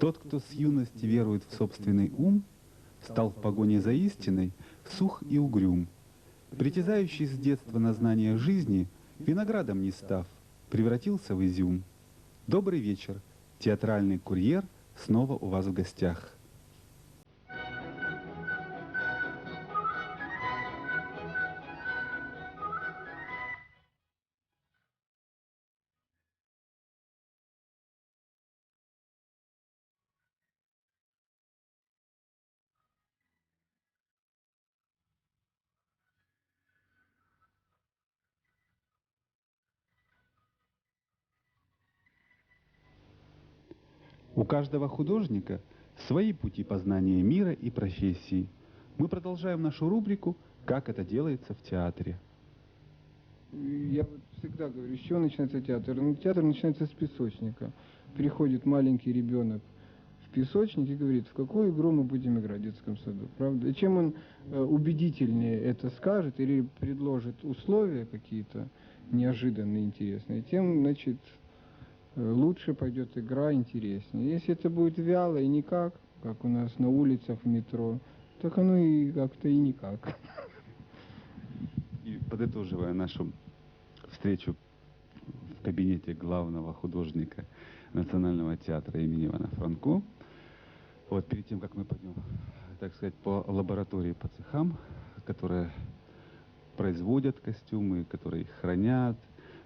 Тот, кто с юности верует в собственный ум, стал в погоне за истиной сух и угрюм. Притязающий с детства на знание жизни, виноградом не став, превратился в изюм. Добрый вечер, театральный курьер снова у вас в гостях. У каждого художника свои пути познания мира и профессии. Мы продолжаем нашу рубрику «Как это делается в театре». Я всегда говорю, с чего начинается театр? Ну, театр начинается с песочника. Приходит маленький ребенок в песочник и говорит, в какую игру мы будем играть в детском саду, правда? И чем он э, убедительнее это скажет или предложит условия какие-то неожиданные, интересные, тем, значит, лучше пойдет игра, интереснее. Если это будет вяло и никак, как у нас на улицах, в метро, так оно и как-то и никак. И подытоживая нашу встречу в кабинете главного художника Национального театра имени Ивана Франко, вот перед тем, как мы пойдем, так сказать, по лаборатории, по цехам, которые производят костюмы, которые их хранят,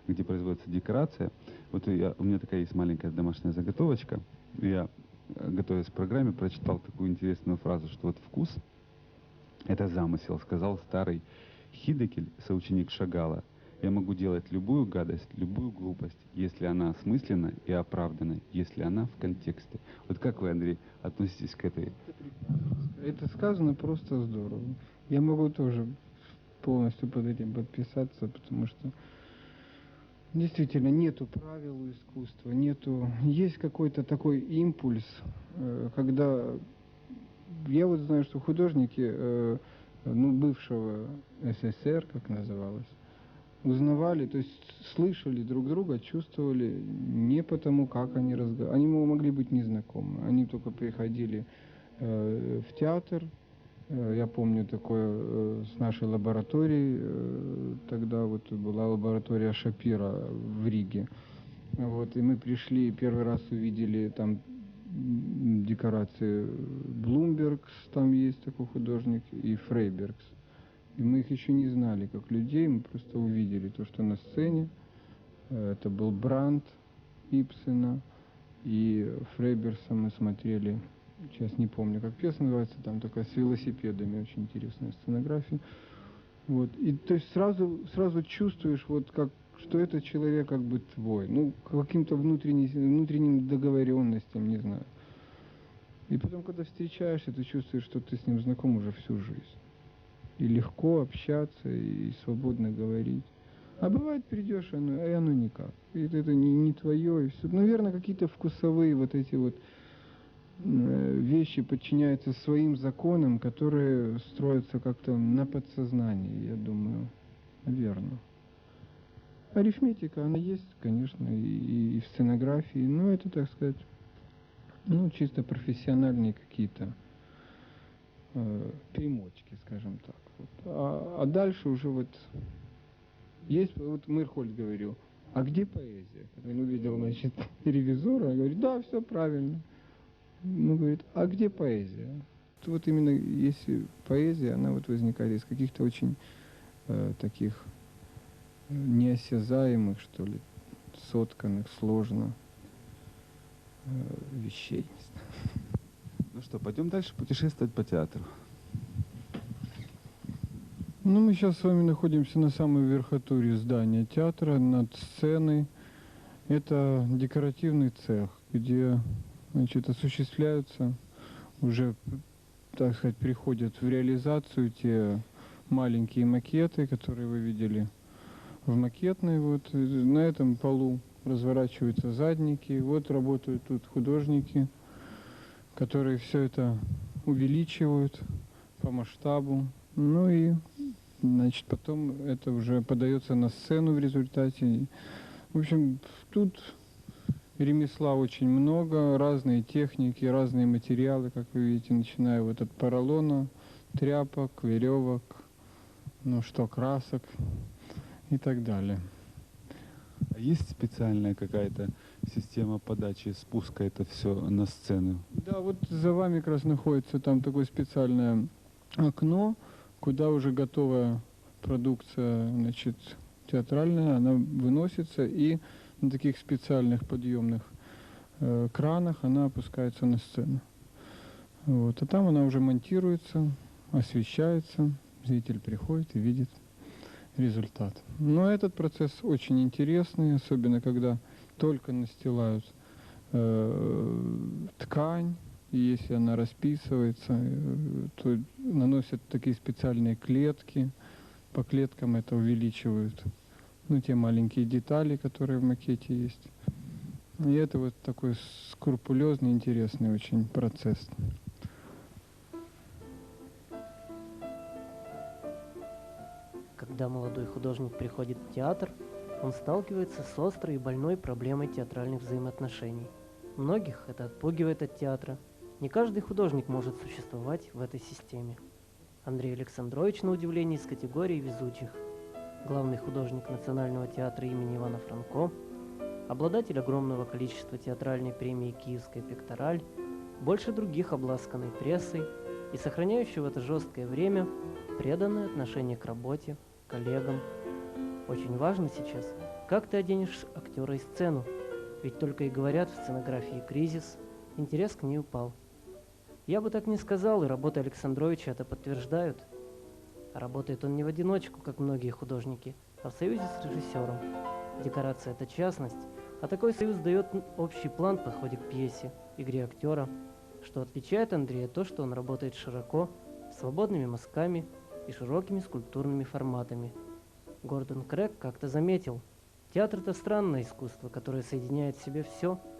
где производится декорация. Вот я, у меня такая есть маленькая домашняя заготовочка. Я, э, готовясь к программе, прочитал такую интересную фразу, что вот вкус — это замысел, сказал старый Хидекель, соученик Шагала. Я могу делать любую гадость, любую глупость, если она осмыслена и оправдана, если она в контексте. Вот как вы, Андрей, относитесь к этой? Это сказано просто здорово. Я могу тоже полностью под этим подписаться, потому что Действительно, нету правил искусства, нету... Есть какой-то такой импульс, э, когда... Я вот знаю, что художники, э, ну, бывшего СССР, как называлось, узнавали, то есть слышали друг друга, чувствовали не потому, как они разговаривали. Они могли быть незнакомы. Они только приходили э, в театр, я помню такое э, с нашей лабораторией, э, тогда вот была лаборатория Шапира в Риге. Вот, и мы пришли, первый раз увидели там декорации Блумбергс, там есть такой художник, и Фрейбергс. И мы их еще не знали как людей, мы просто увидели то, что на сцене. Это был Бранд Ипсена, и Фрейберса мы смотрели сейчас не помню, как пьеса называется, там такая с велосипедами, очень интересная сценография. Вот. И то есть сразу, сразу чувствуешь, вот как, что этот человек как бы твой, ну, каким-то внутренним, внутренним договоренностям, не знаю. И потом, когда встречаешься, ты чувствуешь, что ты с ним знаком уже всю жизнь. И легко общаться, и свободно говорить. А бывает, придешь, оно, и оно никак. И это не, не твое, и все. Наверное, какие-то вкусовые вот эти вот вещи подчиняются своим законам, которые строятся как-то на подсознании, я думаю, наверное. Арифметика, она есть, конечно, и, и в сценографии, но это, так сказать, ну, чисто профессиональные какие-то э, примочки, скажем так. Вот. А, а дальше уже вот есть, вот Мырхольд говорил, а где поэзия? Когда он увидел, значит, ревизора, он говорит, да, все правильно. Ну, говорит, а где поэзия? Вот именно если поэзия, она вот возникает из каких-то очень э, таких э, неосязаемых, что ли, сотканных, сложно э, вещей. Ну что, пойдем дальше путешествовать по театру. Ну, мы сейчас с вами находимся на самой верхотуре здания театра, над сценой. Это декоративный цех, где значит, осуществляются, уже, так сказать, приходят в реализацию те маленькие макеты, которые вы видели в макетной. Вот на этом полу разворачиваются задники. Вот работают тут художники, которые все это увеличивают по масштабу. Ну и, значит, потом это уже подается на сцену в результате. В общем, тут ремесла очень много, разные техники, разные материалы, как вы видите, начиная вот от поролона, тряпок, веревок, ну что, красок и так далее. А есть специальная какая-то система подачи спуска это все на сцену? Да, вот за вами как раз находится там такое специальное окно, куда уже готовая продукция, значит, театральная, она выносится и на таких специальных подъемных э, кранах она опускается на сцену. Вот. А там она уже монтируется, освещается, зритель приходит и видит результат. Но этот процесс очень интересный, особенно когда только настилают э, ткань, и если она расписывается, э, то наносят такие специальные клетки, по клеткам это увеличивают ну, те маленькие детали, которые в макете есть. И это вот такой скрупулезный, интересный очень процесс. Когда молодой художник приходит в театр, он сталкивается с острой и больной проблемой театральных взаимоотношений. Многих это отпугивает от театра. Не каждый художник может существовать в этой системе. Андрей Александрович, на удивление, из категории везучих – главный художник Национального театра имени Ивана Франко, обладатель огромного количества театральной премии «Киевская пектораль», больше других обласканной прессой и сохраняющий в это жесткое время преданное отношение к работе, коллегам. Очень важно сейчас, как ты оденешь актера и сцену, ведь только и говорят в сценографии «Кризис», интерес к ней упал. Я бы так не сказал, и работы Александровича это подтверждают – Работает он не в одиночку, как многие художники, а в союзе с режиссером. Декорация – это частность, а такой союз дает общий план в подходе к пьесе, игре актера. Что отличает Андрея то, что он работает широко, свободными мазками и широкими скульптурными форматами. Гордон Крэг как-то заметил, театр – это странное искусство, которое соединяет в себе все –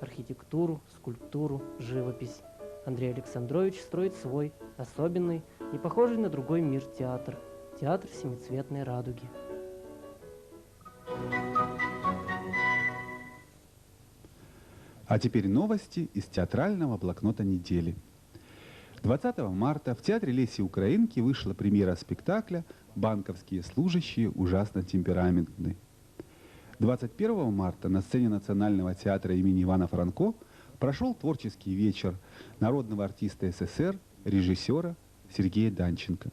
архитектуру, скульптуру, живопись. Андрей Александрович строит свой, особенный, не похожий на другой мир театр. Театр семицветной радуги. А теперь новости из театрального блокнота недели. 20 марта в Театре Леси Украинки вышла премьера спектакля «Банковские служащие ужасно темпераментны». 21 марта на сцене Национального театра имени Ивана Франко прошел творческий вечер народного артиста СССР, режиссера Сергея Данченко.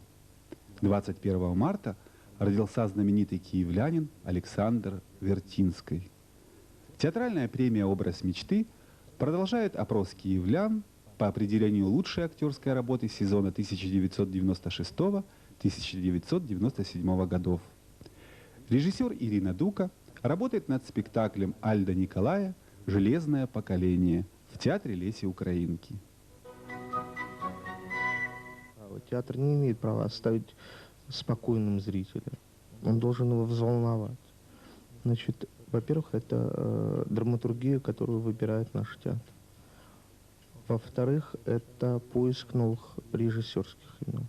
21 марта родился знаменитый киевлянин Александр Вертинский. Театральная премия «Образ мечты» продолжает опрос киевлян по определению лучшей актерской работы сезона 1996-1997 годов. Режиссер Ирина Дука работает над спектаклем Альда Николая «Железное поколение» в Театре Леси Украинки права. Театр не имеет права оставить спокойным зрителя. Он должен его взволновать. Значит, во-первых, это э, драматургия, которую выбирает наш театр. Во-вторых, это поиск новых режиссерских имен.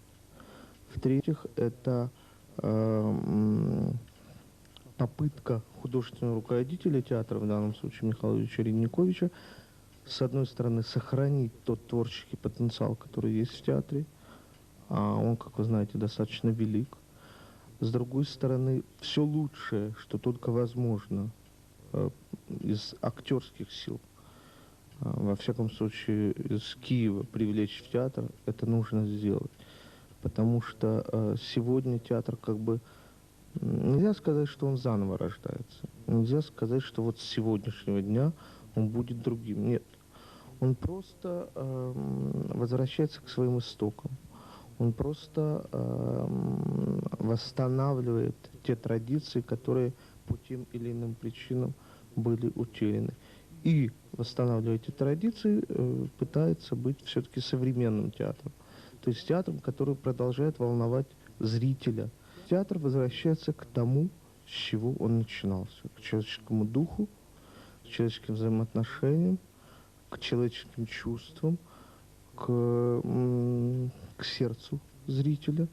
В-третьих, это э, попытка художественного руководителя театра, в данном случае Михаила Ильича с одной стороны, сохранить тот творческий потенциал, который есть в театре, а он, как вы знаете, достаточно велик. С другой стороны, все лучшее, что только возможно э, из актерских сил, э, во всяком случае из Киева привлечь в театр, это нужно сделать. Потому что э, сегодня театр как бы... Нельзя сказать, что он заново рождается. Нельзя сказать, что вот с сегодняшнего дня он будет другим. Нет. Он просто э, возвращается к своим истокам он просто э, восстанавливает те традиции, которые по тем или иным причинам были утеряны. И восстанавливая эти традиции, э, пытается быть все-таки современным театром. То есть театром, который продолжает волновать зрителя. Театр возвращается к тому, с чего он начинался. К человеческому духу, к человеческим взаимоотношениям, к человеческим чувствам, к к сердцу зрителя.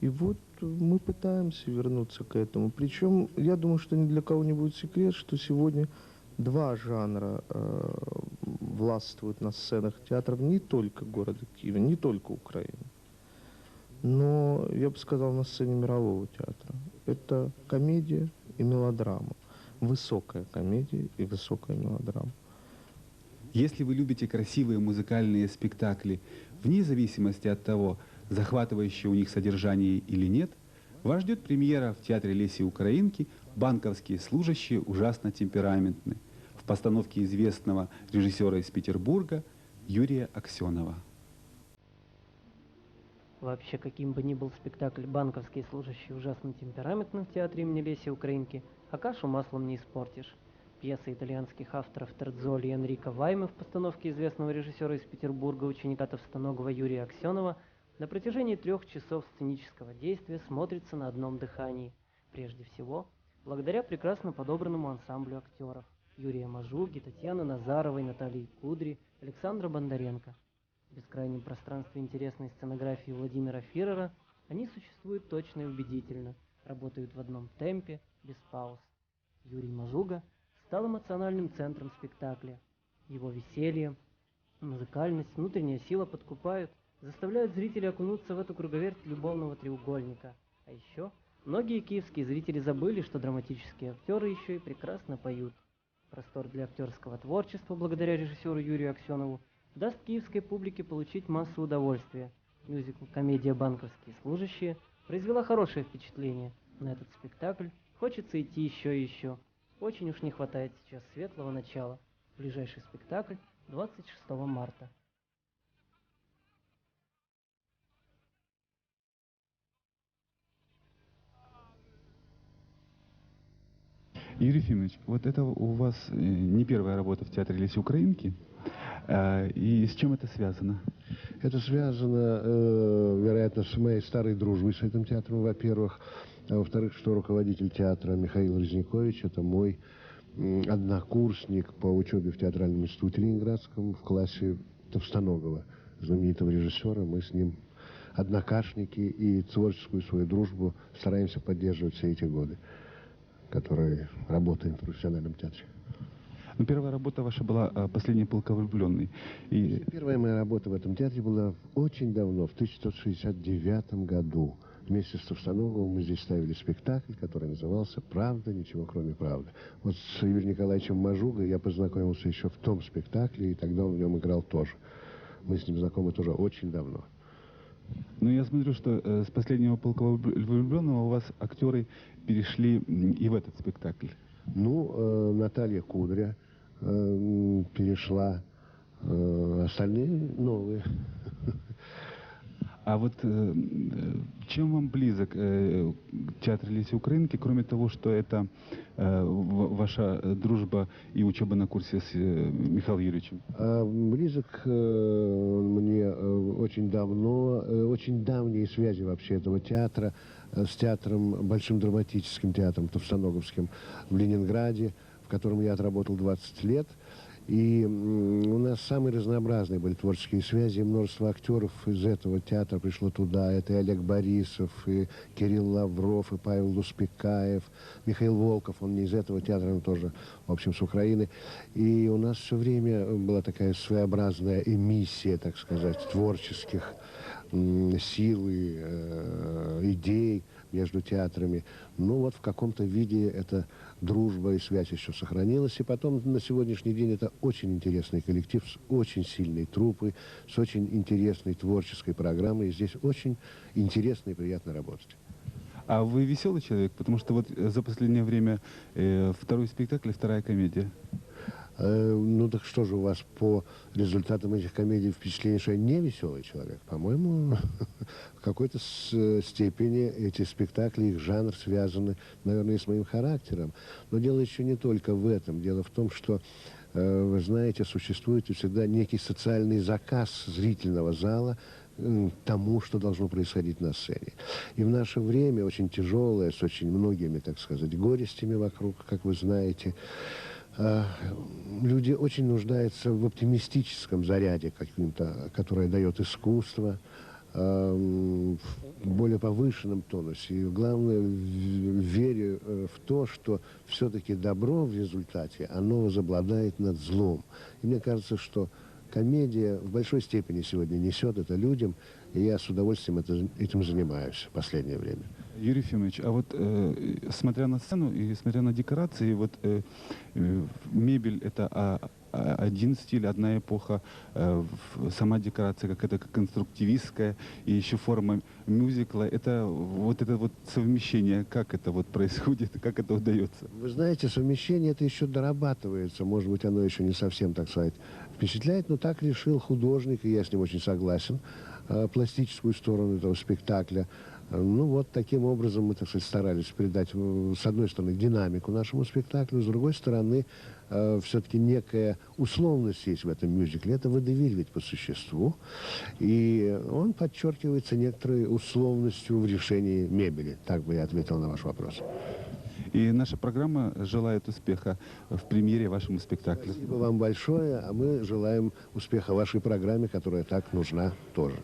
И вот мы пытаемся вернуться к этому. Причем, я думаю, что ни для кого не будет секрет, что сегодня Два жанра э, властвуют на сценах театров не только города Киева, не только Украины, но, я бы сказал, на сцене мирового театра. Это комедия и мелодрама. Высокая комедия и высокая мелодрама. Если вы любите красивые музыкальные спектакли, вне зависимости от того, захватывающее у них содержание или нет, вас ждет премьера в Театре Леси Украинки «Банковские служащие ужасно темпераментны» в постановке известного режиссера из Петербурга Юрия Аксенова. Вообще, каким бы ни был спектакль «Банковские служащие ужасно темпераментны» в театре имени Леси Украинки, а кашу маслом не испортишь. Пьеса итальянских авторов Тердзоли и Энрико Ваймы в постановке известного режиссера из Петербурга, ученика Товстоногова Юрия Аксенова, на протяжении трех часов сценического действия смотрится на одном дыхании. Прежде всего, благодаря прекрасно подобранному ансамблю актеров Юрия Мажуги, Татьяны Назаровой, Натальи Кудри, Александра Бондаренко. В бескрайнем пространстве интересной сценографии Владимира Фирера они существуют точно и убедительно, работают в одном темпе, без пауз. Юрий Мажуга стал эмоциональным центром спектакля. Его веселье, музыкальность, внутренняя сила подкупают – заставляют зрителей окунуться в эту круговерть любовного треугольника. А еще многие киевские зрители забыли, что драматические актеры еще и прекрасно поют. Простор для актерского творчества, благодаря режиссеру Юрию Аксенову, даст киевской публике получить массу удовольствия. Мюзикл «Комедия банковские служащие» произвела хорошее впечатление. На этот спектакль хочется идти еще и еще. Очень уж не хватает сейчас светлого начала. Ближайший спектакль 26 марта. Юрий Ефимович, вот это у вас э, не первая работа в Театре Леси Украинки. А, и с чем это связано? Это связано, э, вероятно, с моей старой дружбой с этим театром, во-первых. А во-вторых, что руководитель театра Михаил Резникович, это мой однокурсник по учебе в Театральном институте Ленинградском в классе Товстоногова, знаменитого режиссера. Мы с ним однокашники и творческую свою дружбу стараемся поддерживать все эти годы который работает в профессиональном театре. Ну, первая работа ваша была а, «Последний полковлюбленный». И... Первая моя работа в этом театре была очень давно, в 1969 году. Вместе с Товстановым мы здесь ставили спектакль, который назывался «Правда, ничего кроме правды». Вот с Юрием Николаевичем Мажугой я познакомился еще в том спектакле, и тогда он в нем играл тоже. Мы с ним знакомы тоже очень давно. Ну, я смотрю, что э, с последнего полкового влюбленного у вас актеры перешли и в этот спектакль. Ну, э, Наталья Кудря э, перешла, э, остальные новые. А вот э, чем вам близок э, театр Лиси Украинки, кроме того, что это э, ваша дружба и учеба на курсе с э, Михаилом Юрьевичем? А, близок э, мне э, очень давно, э, очень давние связи вообще этого театра э, с театром, Большим драматическим театром Товстоноговским в Ленинграде, в котором я отработал 20 лет. И у нас самые разнообразные были творческие связи. Множество актеров из этого театра пришло туда. Это и Олег Борисов, и Кирилл Лавров, и Павел Луспекаев, Михаил Волков, он не из этого театра, он тоже, в общем, с Украины. И у нас все время была такая своеобразная эмиссия, так сказать, творческих сил и э, идей между театрами. Ну вот в каком-то виде это дружба и связь еще сохранилась. И потом на сегодняшний день это очень интересный коллектив с очень сильной труппой, с очень интересной творческой программой. И здесь очень интересно и приятно работать. А вы веселый человек? Потому что вот за последнее время э, второй спектакль, вторая комедия. Э, ну так что же у вас по результатам этих комедий впечатление, что я не веселый человек? По-моему, в какой-то степени эти спектакли, их жанр связаны, наверное, с моим характером. Но дело еще не только в этом. Дело в том, что, э, вы знаете, существует всегда некий социальный заказ зрительного зала тому, что должно происходить на сцене. И в наше время, очень тяжелое, с очень многими, так сказать, горестями вокруг, как вы знаете, Э, люди очень нуждаются в оптимистическом заряде каким-то, которое дает искусство, эм, в более повышенном тонусе. И главное, в- верю э, в то, что все-таки добро в результате, оно возобладает над злом. И мне кажется, что комедия в большой степени сегодня несет это людям, и я с удовольствием это- этим занимаюсь в последнее время. Юрий Ефимович, а вот э, смотря на сцену и смотря на декорации, вот э, э, мебель это а, а, один стиль, одна эпоха, э, сама декорация как это как конструктивистская и еще форма мюзикла. Это вот это вот совмещение, как это вот происходит, как это удается? Вы знаете, совмещение это еще дорабатывается. Может быть, оно еще не совсем, так сказать, впечатляет, но так решил художник, и я с ним очень согласен, пластическую сторону этого спектакля. Э, Ну вот таким образом мы, так сказать, старались придать, э, с одной стороны, динамику нашему спектаклю, с другой стороны, все-таки некая условность есть в этом мюзикле. Это водевиль ведь по существу. И он подчеркивается некоторой условностью в решении мебели. Так бы я ответил на ваш вопрос. И наша программа желает успеха в премьере вашему спектаклю. Спасибо вам большое, а мы желаем успеха вашей программе, которая так нужна тоже.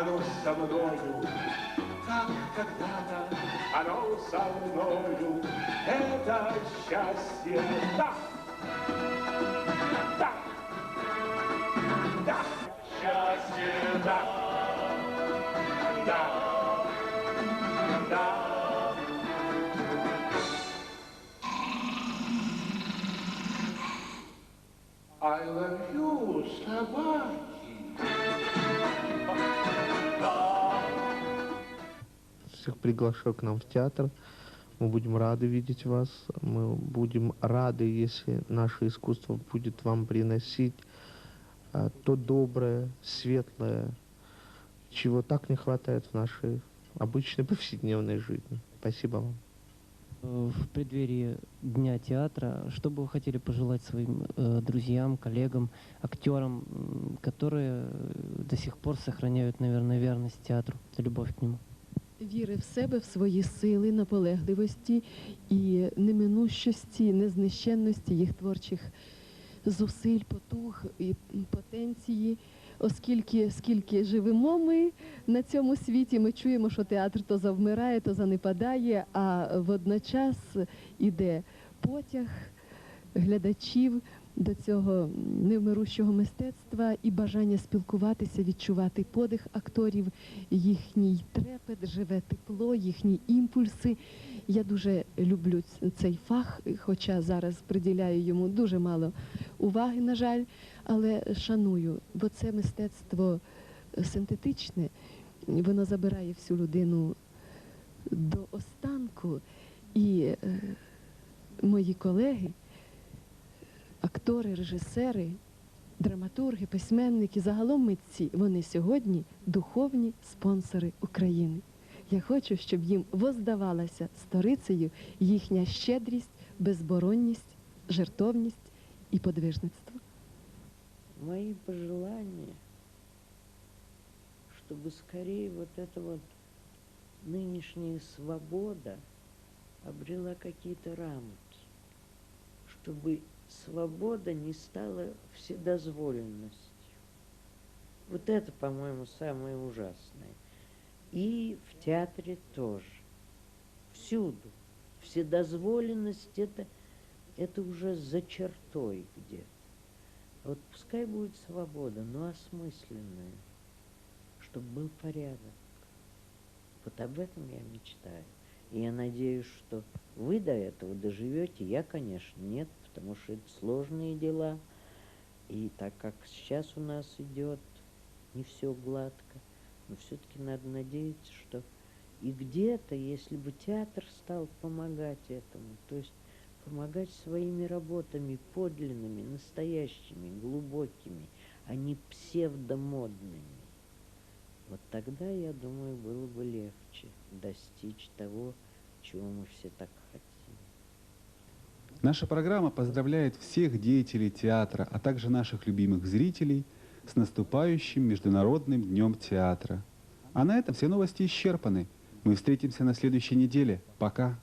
Оно со мною, как когда-то оно со мною. Это счастье, да, I love you, собаки. Всех приглашаю к нам в театр. Мы будем рады видеть вас. Мы будем рады, если наше искусство будет вам приносить а, то доброе, светлое, чего так не хватает в нашей обычной повседневной жизни. Спасибо вам. Э, В преддверии Дня театра, что бы вы хотели пожелать своим э, друзьям, коллегам, актерам, м, которые э, до сих пор сохраняют, наверное, верность театру, любовь к нему? Віри в себе, в свої сили, наполегливості і неминущості, незнищенності їх творчих зусиль, потуг і потенції. Оскільки скільки живемо ми на цьому світі, ми чуємо, що театр то завмирає, то занепадає, а водночас іде потяг глядачів до цього невмирущого мистецтва і бажання спілкуватися, відчувати подих акторів, їхній трепет, живе тепло, їхні імпульси. Я дуже люблю цей фах, хоча зараз приділяю йому дуже мало уваги, на жаль, але шаную, бо це мистецтво синтетичне, воно забирає всю людину до останку. І е, мої колеги, актори, режисери, драматурги, письменники, загалом митці, вони сьогодні духовні спонсори України. Я хочу, щоб їм воздавалася сторицею їхня щедрість, безборонність, жертовність і подвижництво. Мои пожелания, чтобы скорее вот эта вот нынешняя свобода обрела какие-то рамки, чтобы свобода не стала вседозволенностью. Вот это, по-моему, самое ужасное. И в театре тоже. Всюду. Вседозволенность это, это уже за чертой где-то. Вот пускай будет свобода, но осмысленная, чтобы был порядок. Вот об этом я мечтаю. И я надеюсь, что вы до этого доживете. Я, конечно, нет, потому что это сложные дела. И так как сейчас у нас идет не все гладко, но все-таки надо надеяться, что и где-то, если бы театр стал помогать этому, то есть помогать своими работами подлинными, настоящими, глубокими, а не псевдомодными. Вот тогда, я думаю, было бы легче достичь того, чего мы все так хотим. Наша программа поздравляет всех деятелей театра, а также наших любимых зрителей с наступающим Международным днем театра. А на этом все новости исчерпаны. Мы встретимся на следующей неделе. Пока.